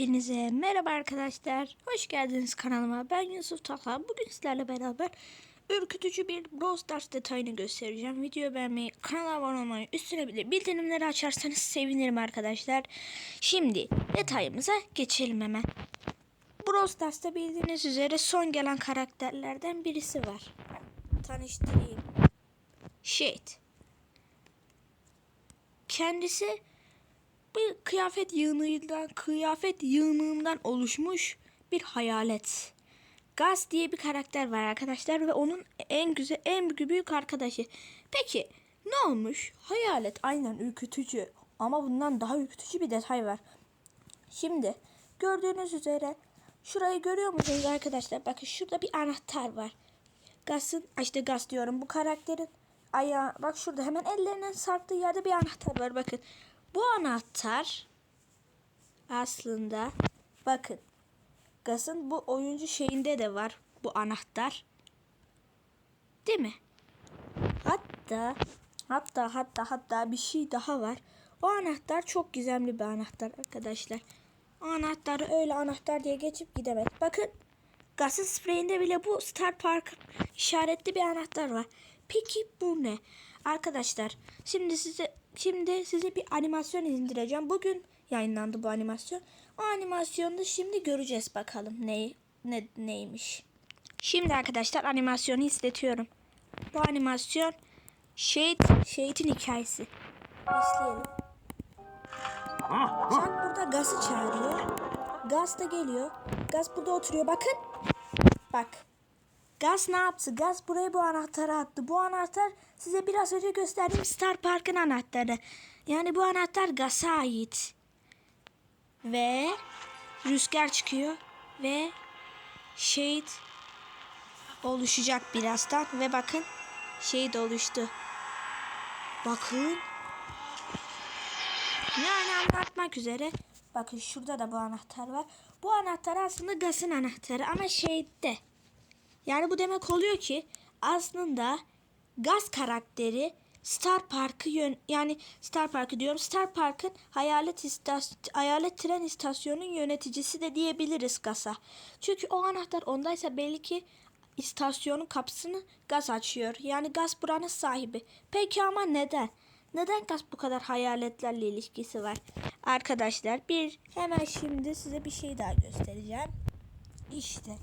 Hepinize merhaba arkadaşlar. Hoş geldiniz kanalıma. Ben Yusuf Talha. Bugün sizlerle beraber ürkütücü bir Brawl Stars detayını göstereceğim. Videoyu beğenmeyi, kanala abone olmayı, üstüne bir de bildirimleri açarsanız sevinirim arkadaşlar. Şimdi detayımıza geçelim hemen. Brawl Stars'ta bildiğiniz üzere son gelen karakterlerden birisi var. Tanıştırayım. Shade. Kendisi bir kıyafet yığınından, kıyafet yığınından oluşmuş bir hayalet. Gaz diye bir karakter var arkadaşlar ve onun en güzel, en büyük arkadaşı. Peki ne olmuş? Hayalet aynen ürkütücü ama bundan daha ürkütücü bir detay var. Şimdi gördüğünüz üzere şurayı görüyor musunuz arkadaşlar? Bakın şurada bir anahtar var. Gaz'ın, işte Gaz diyorum bu karakterin ayağı bak şurada hemen ellerinin sarktığı yerde bir anahtar var bakın. Bu anahtar aslında bakın Gaz'ın bu oyuncu şeyinde de var bu anahtar. Değil mi? Hatta hatta hatta hatta bir şey daha var. O anahtar çok gizemli bir anahtar arkadaşlar. O anahtarı öyle anahtar diye geçip gidemez. Bakın Gaz'ın spreyinde bile bu Star Park işaretli bir anahtar var. Peki bu ne? Arkadaşlar şimdi size şimdi size bir animasyon indireceğim. Bugün yayınlandı bu animasyon. O animasyonda şimdi göreceğiz bakalım ne, ne neymiş. Şimdi arkadaşlar animasyonu izletiyorum. Bu animasyon Shade, Shade'in hikayesi. İzleyelim. Jack burada Gaz'ı çağırıyor. Gaz da geliyor. Gaz burada oturuyor. Bakın. Bak. Gaz ne yaptı? Gaz buraya bu anahtarı attı. Bu anahtar size biraz önce gösterdiğim Star Park'ın anahtarı. Yani bu anahtar Gaz'a ait. Ve rüzgar çıkıyor ve Shade oluşacak birazdan ve bakın Shade oluştu. Bakın. Yani anlatmak üzere. Bakın şurada da bu anahtar var. Bu anahtar aslında Gaz'ın anahtarı ama Shade'de. Yani bu demek oluyor ki aslında Gaz karakteri Star Park'ı yön yani Star Park'ı diyorum. Star Park'ın hayalet istas hayalet tren istasyonunun yöneticisi de diyebiliriz Gaz'a. Çünkü o anahtar ondaysa belli ki istasyonun kapısını Gaz açıyor. Yani Gaz buranın sahibi. Peki ama neden? Neden Gaz bu kadar hayaletlerle ilişkisi var? Arkadaşlar bir hemen şimdi size bir şey daha göstereceğim. İşte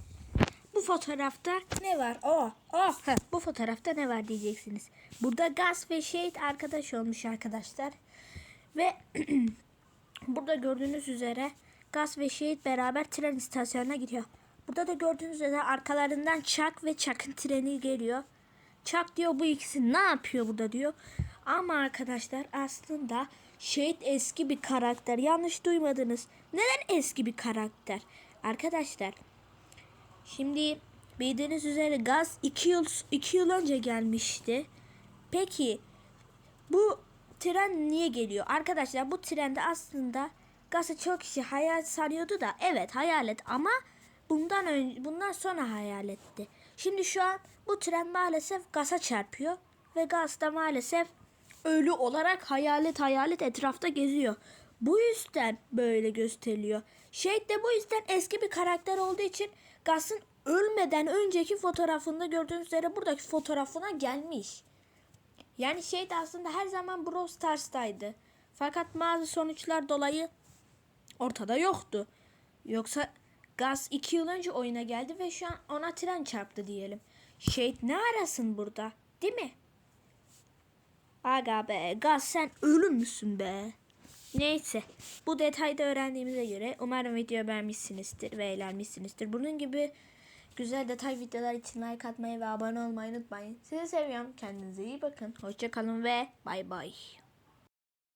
bu fotoğrafta ne var? Oh, oh. Heh, bu fotoğrafta ne var diyeceksiniz. Burada Gaz ve Shade arkadaş olmuş arkadaşlar. Ve burada gördüğünüz üzere Gaz ve Shade beraber tren istasyonuna gidiyor. Burada da gördüğünüz üzere arkalarından Chuck ve Chuck'ın treni geliyor. Chuck diyor bu ikisi ne yapıyor burada diyor. Ama arkadaşlar aslında Shade eski bir karakter. Yanlış duymadınız. Neden eski bir karakter? Arkadaşlar Şimdi bildiğiniz üzere gaz 2 yıl 2 yıl önce gelmişti. Peki bu tren niye geliyor? Arkadaşlar bu trende aslında gazı çok kişi hayal sanıyordu da evet hayalet ama bundan önce bundan sonra hayaletti. Şimdi şu an bu tren maalesef gaza çarpıyor ve gaz da maalesef ölü olarak hayalet hayalet etrafta geziyor. Bu yüzden böyle gösteriliyor. Shade de bu yüzden eski bir karakter olduğu için Gaz'ın ölmeden önceki fotoğrafında gördüğünüz üzere buradaki fotoğrafına gelmiş. Yani Shade aslında her zaman Brawl Stars'taydı. Fakat bazı sonuçlar dolayı ortada yoktu. Yoksa Gaz 2 yıl önce oyuna geldi ve şu an ona tren çarptı diyelim. Shade ne arasın burada? Değil mi? Aga be Gaz sen ölü müsün be? Neyse bu detayda öğrendiğimize göre umarım video beğenmişsinizdir ve eğlenmişsinizdir. Bunun gibi güzel detay videolar için like atmayı ve abone olmayı unutmayın. Sizi seviyorum. Kendinize iyi bakın. Hoşçakalın ve bay bay.